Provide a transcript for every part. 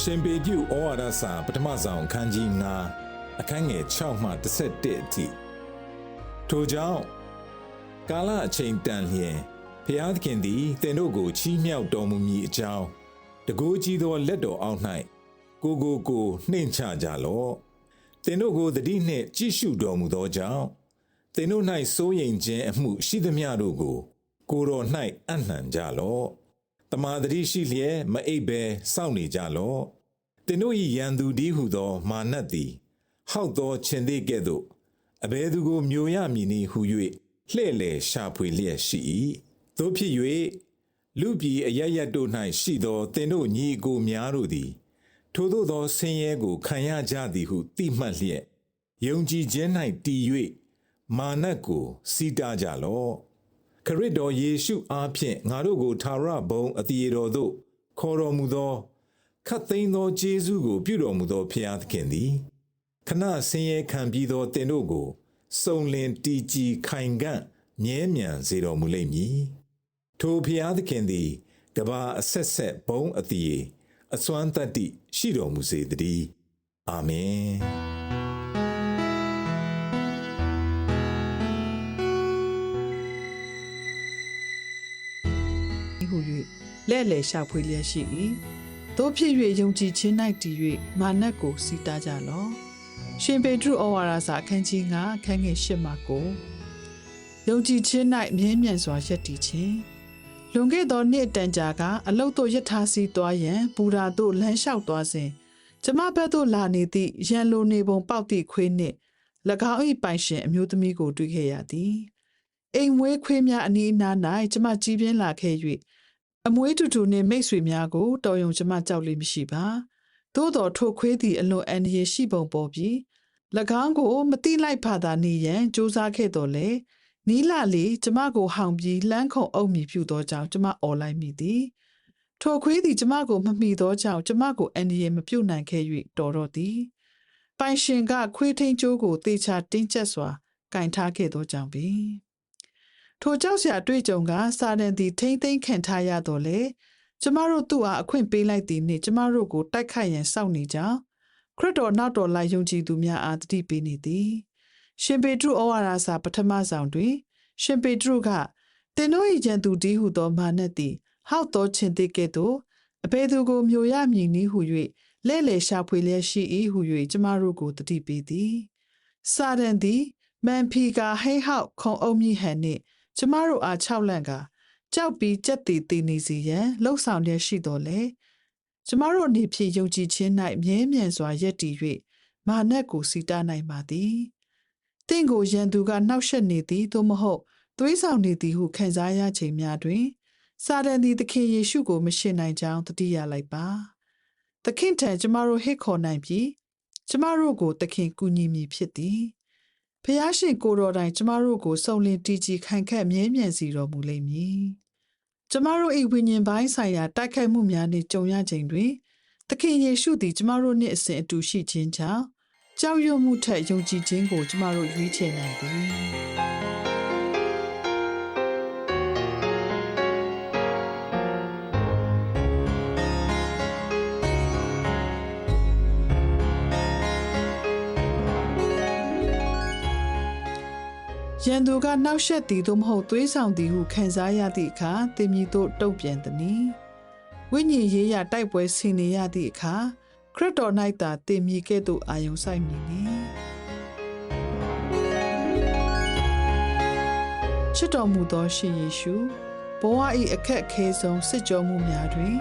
ရှင်ပေပြုဩဝါဒစာပထမဆောင်အခန်းကြီး9အခန်းငယ်6မှ11အထိထိုကြောင့်ကာလအချိန်တန်လျင်ဖျားသခင်သည်တင်တို့ကိုချီးမြှောက်တော်မူမည်အကြောင်းတကိုးကြီးသောလက်တော်အောက်၌ကိုကိုကိုနှိမ်ချကြလော့တင်တို့ကိုတတိနှင့်ကြည့်ရှုတော်မူသောကြောင့်တင်တို့၌စိုးရိမ်ခြင်းအမှုရှိသမျှတို့ကိုကိုယ်တော်၌အနှံကြလော့ တမာတတိရှိလျက်မအိပ်ဘဲစောင့်နေကြလော့။တင်တို့၏ရန်သူဒီဟုသော မာနတ်သည်ဟောက်သောခြင်သေးကဲ့သို့အဘဲသူကိုမျိုးရမည်နည်းဟု၍လှဲ့လေရှာဖွေလျက်ရှိ၏။သို့ဖြစ်၍လူပြည်အရရတ်တို့၌ရှိသောတင်တို့ညီအကိုများတို့သည် ထိုသို့သောဆင်းရဲကိုခံရကြသည်ဟုသိမှတ်လျက်ယုံကြည်ခြင်း၌တည်၍မာနတ်ကိုစီးတားကြလော့။ ခရစ်တော်ယေရှုအားဖြင့်ငါတို့ကိုထာဝရဘုံအတီတော်သို့ခေါ်တော်မူသောခတ်သိမ်းသောဂျေဇုကို ပြုတော်မူသောဖျားသခင်သည်ခဏဆင်းရဲခံပြီးသောတင်တို့ကိုစုံလင်တီကြည်ခိုင်ကန့်မြဲမြံစေတော်မူလိမ့်မည်ထိုဖျားသခင်သည်ကဘာအဆက်ဆက်ဘုံအတီအစွမ်းတတ္တိရှိတော်မူစေတည်းအာမင် ဟု၍လဲ့လေရှာဖွေလျက်ရှိ၏တို့ဖြစ်၍ယုံကြည်ခြင်း၌တည်၍မာနတ်ကိုစီးတားကြလော့ရှင်ပေတရုဩဝါဒစာအခန်းကြီး9အခန်းငယ်10မှ9ယုံကြည်ခြင်း၌မြဲမြံစွာယက်တည်ခြင်းလွန်ခဲ့သောနှစ်အတန်ကြာကအလုတ်တို့ယထာစီသွားရန်ပူရာတို့လမ်းလျှောက်သွားစဉ်ကျမဘက်သို့လာနေသည့်ရန်လိုနေပုံပေါက်သည့်ခွေးနှင့်၎င်း၏ပိုင်ရှင်အမျိုးသမီးကိုတွေ့ခဲ့ရသည်အိမ်မွေးခွေးများအနီးအနား၌ကျမကြည်ပြင်းလာခဲ့၍ အမွေးတူတူနှင့်မိတ်ဆွေများကိုတော်ယုံကျမကြောက်လိမ့်မရှိပါသို့တော်ထိုခွေးသည်အလွန်အန္တရာယ်ရှိပုံပေါ်ပြီး၎င်းကိုမတိလိုက်ဖာသာနေရန်စူးစမ်းခဲ့တော်လေနီးလာလေကျမကိုဟောင်ပြီးလှမ်းခုံအုပ်မိပြုသောကြောင့်ကျမအော်လိုက်မိသည်ထိုခွေးသည်ကျမကိုမမိသောကြောင့်ကျမကိုအန်ဒီယေမပြုတ်နိုင်ခဲ့၍တော်တော့သည်ပိုင်ရှင်ကခွေးထင်းကျိုးကိုတေချာတင်းကျပ်စွာကင်ထားခဲ့သောကြောင့်ပင် ထိုကြောက်စရာတွေ့ကြုံကစာဒန်သည်ထိမ့်သိမ့်ခံထားရတော့လေကျမတို့သူ့အားအခွင့်ပေးလိုက်သည်နှင့်ကျမတို့ကိုတိုက်ခိုက်ရန်စောင့်နေကြောင်းခရစ်တော်နောက်တော်လိုက်ယုံကြည်သူများအားတတိပေးနေသည်ရှင်ပေတရုဩဝါဒစာပထမဆောင်တွင် ရှင်ပေတရုကတင်တို့၏ကြံသူဒီဟုသောမာနက်သည်ဟောက်သောခြင်းသေးကဲ့သို့အဘယ်သူကိုမျိုးရမည်နည်းဟု၍လဲ့လေရှာဖွေလျက်ရှိ၏ဟု၍ကျမတို့ကိုတတိပေးသည်စာဒန်သည်မန်ဖီကာဟိဟောက်ခုံအုပ်မြဟန်နှင့် ကျမတို့အား၆လန့်ကကြောက်ပြီးကြက်တီတည်နေစီရန်လှုပ်ဆောင်လျက်ရှိတော်လေကျမတို့အနေဖြင့်ယုံကြည်ခြင်း၌မြဲမြံစွာယက်တည်၍မာနက်ကိုစီတားနိုင်ပါသည်တင့်ကိုရန်သူကနှောက်ယှက်နေသည်သို့မဟုတ်သွေးဆောင်နေသည်ဟုခံစားရချိန်များတွင်စာတန်သည်သခင်ယေရှုကိုမရှင်းနိုင်ကြောင်းတတိယလိုက်ပါသခင်ထံကျမတို့ဟစ်ခေါ်နိုင်ပြီးကျမတို့ကိုသခင်ကူညီမည်ဖြစ်သည် ဖျားရှင်ကိုတော်တိုင် ကျမတို့ကိုစုံလင်တည်ကြည်ခိုင်ခန့်မြဲမြံစီတော်မူလိမ့်မည်ကျမတို့၏ဝိညာဉ်ပိုင်းဆိုင်ရာတိုက်ခိုက်မှုများနှင့်ကြုံရချိန်တွင်သခင်ယေရှုသည် ကျမတို့နှင့်အစဉ်အတူရှိခြင်းကြောင့်ကြောက်ရွံ့မှုထက်ယုံကြည်ခြင်းကို ကျမတို့ရွေးချယ်နိုင်သည် ရန်သူကနှောက်ယှက်သည်သို့မဟုတ်သွေးဆောင်သည်ဟုခံစားရသည့်အခါတင်မီတို့တုံ့ပြန်သည်။ဝိညာဉ်ရေးရတိုက်ပွဲဆင်နေရသည့်အခါခရစ်တော်၌သာတင်မီကဲ့သို့အာယုံဆိုင်မည်နီ။ချစ်တော်မူသောရှင်ယေရှုဘဝ၏အခက်အခဲဆုံးစစ်ကြောမှုများတွင်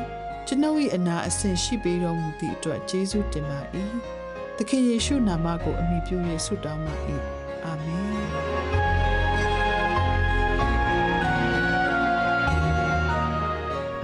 ကျွန်ုပ်၏အနာအဆင်ရှိပေးတော်မူသည့်အတွက်ကျေးဇူးတင်ပါ၏။သခင်ယေရှုနာမကိုအမိပြု၍ဆုတောင်းပါ၏။အာမင်။